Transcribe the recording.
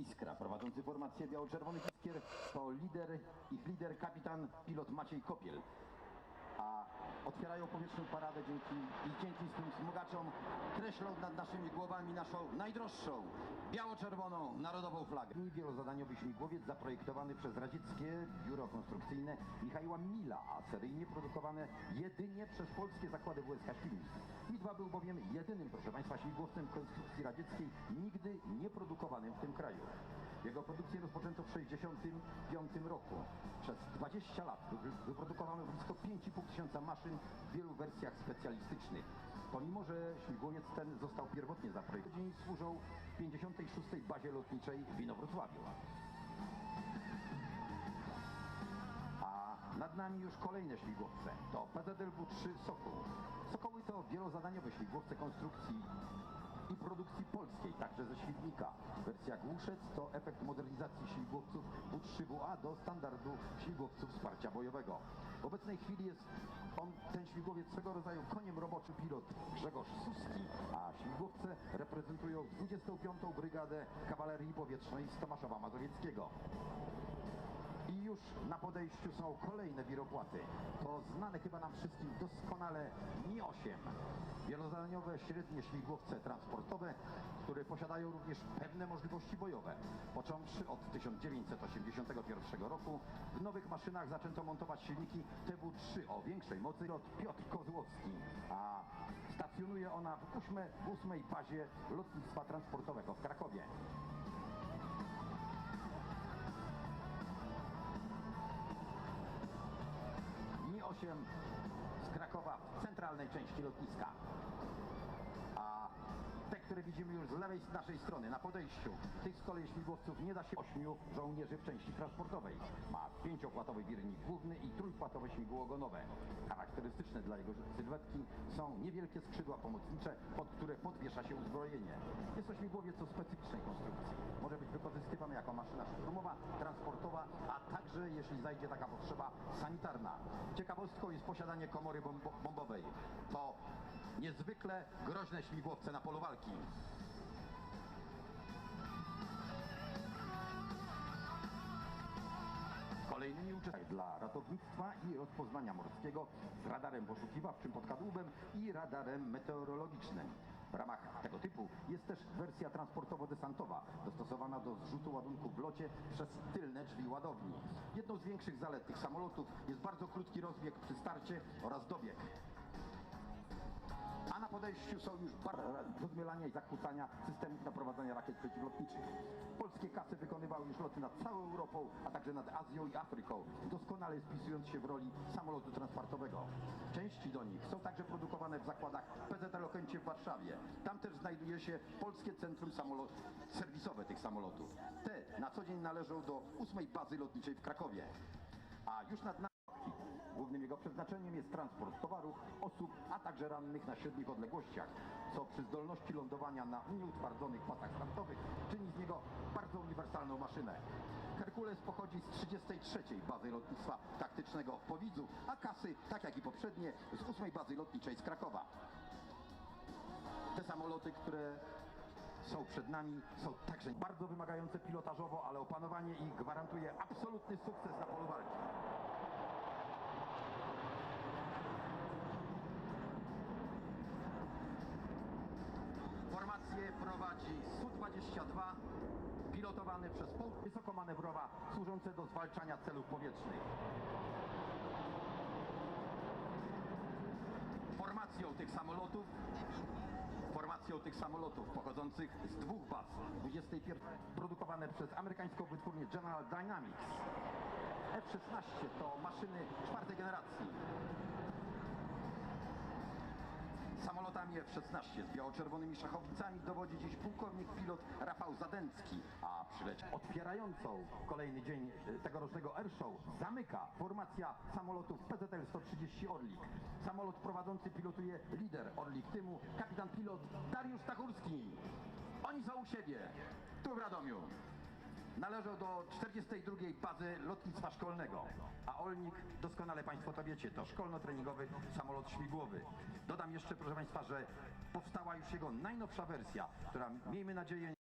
Iskra, prowadzący formację biało-czerwonych Iskier, to lider, ich lider, kapitan, pilot Maciej Kopiel. Otwierają powietrzną paradę dzięki, i dzięki swym smogaczom kreślą nad naszymi głowami naszą najdroższą, biało-czerwoną narodową flagę. Wielozadaniowy śmigłowiec zaprojektowany przez radzieckie biuro konstrukcyjne Michała Mila, a seryjnie produkowane jedynie przez polskie zakłady WSK Świdnik. Mi-2 był bowiem jedynym, proszę Państwa, śmigłowcem konstrukcji radzieckiej nigdy nie produkowanym w tym kraju. Jego produkcję rozpoczęto w 1965 roku. Przez 20 lat wy- wyprodukowano blisko 5,5 tysiąca maszyn w wielu wersjach specjalistycznych. Pomimo, że śmigłowiec ten został pierwotnie zaprojektowany, służą w 56. bazie lotniczej w Inowrocławiu. A nad nami już kolejne śmigłowce. To PZLW-3 Sokół. Sokoły to wielozadaniowe śmigłowce konstrukcji także ze Świdnika. Wersja Głuszec to efekt modernizacji śmigłowców W3WA do standardu śmigłowców wsparcia bojowego. W obecnej chwili jest on, ten śmigłowiec swego rodzaju koniem roboczym pilot Grzegorz Suski, a śmigłowce reprezentują 25. Brygadę Kawalerii Powietrznej z Tomaszowa Mazowieckiego. Już na podejściu są kolejne wiropłaty. To znane chyba nam wszystkim doskonale Mi-8. Wielozadaniowe średnie śmigłowce transportowe, które posiadają również pewne możliwości bojowe. Począwszy od 1981 roku w nowych maszynach zaczęto montować silniki TW3 o większej mocy. Pilot Piotr Kozłowski, a stacjonuje ona w ósmej, w ósmej bazie lotnictwa transportowego w Krakowie. Mi-8 z Krakowa w centralnej części lotniska. A te, które widzimy już z lewej z naszej strony, na podejściu, tych z kolei śmigłowców nie da się ośmiu żołnierzy w części transportowej. Ma pięciopłatowy wirnik główny i trójpłatowe śmigło ogonowe. Charakterystyczne dla jego sylwetki są niewielkie skrzydła pomocnicze, pod które podwiesza się uzbrojenie. Jest to śmigłowiec o specyficznej konstrukcji. Może być wykorzystywany jako maszyna szturmowa, transportowa, a także, jeśli zajdzie taka potrzeba, sanitarna. Ciekawostką jest posiadanie komory bombo- bombowej. To niezwykle groźne śmigłowce na polu walki. Kolejnymi uczestnikami dla ratownictwa i rozpoznania morskiego z radarem poszukiwawczym pod kadłubem i radarem meteorologicznym. W ramach tego typu jest też wersja transportowo-desantowa, dostosowana do zrzutu ładunku w locie przez tylne drzwi ładowni. Jedną z większych zalet tych samolotów jest bardzo krótki rozbieg przy starcie oraz dobieg. A na podejściu są już zmielania i zakłócania systemów naprowadzania rakiet przeciwlotniczych. Polskie kasy wykonywały już loty nad całą Europą, a także nad Azją i Afryką, doskonale spisując się w roli samolotu transportowego. Części do nich są także produkowane w zakładach PZL Okęcie w Warszawie. Tam też znajduje się Polskie Centrum Samolo- Serwisowe tych samolotów. Te na co dzień należą do ósmej bazy lotniczej w Krakowie. A już nad Głównym jego przeznaczeniem jest transport towarów, osób, a także rannych na średnich odległościach, co przy zdolności lądowania na nieutwardzonych pasach startowych czyni z niego bardzo uniwersalną maszynę. Herkules pochodzi z 33. bazy lotnictwa taktycznego w Powidzu, a kasy, tak jak i poprzednie, z 8. bazy lotniczej z Krakowa. Te samoloty, które są przed nami, są także bardzo wymagające pilotażowo, ale opanowanie ich gwarantuje absolutny sukces na polu walki. Prowadzi Su-22, pilotowany przez punkt wysokomanewrowa, służące do zwalczania celów powietrznych. Formacją tych samolotów formacją tych samolotów pochodzących z dwóch baz 21 produkowane przez amerykańską wytwórnię General Dynamics. F-16 to maszyny czwartej generacji. Samolotami F-16 z biało-czerwonymi szachownicami dowodzi dziś pułkownik pilot Rafał Zadęcki, a przyleć otwierającą kolejny dzień e, tegorocznego Airshow zamyka formacja samolotów PZL-130 Orlik. Samolot prowadzący pilotuje lider Orlik Tymu, kapitan pilot Dariusz Stachurski. Oni są u siebie, tu w Radomiu. Należą do 42. bazy lotnictwa szkolnego, a Olnik, doskonale Państwo to wiecie, to szkolno-treningowy samolot śmigłowy. Dodam jeszcze, proszę Państwa, że powstała już jego najnowsza wersja, która miejmy nadzieję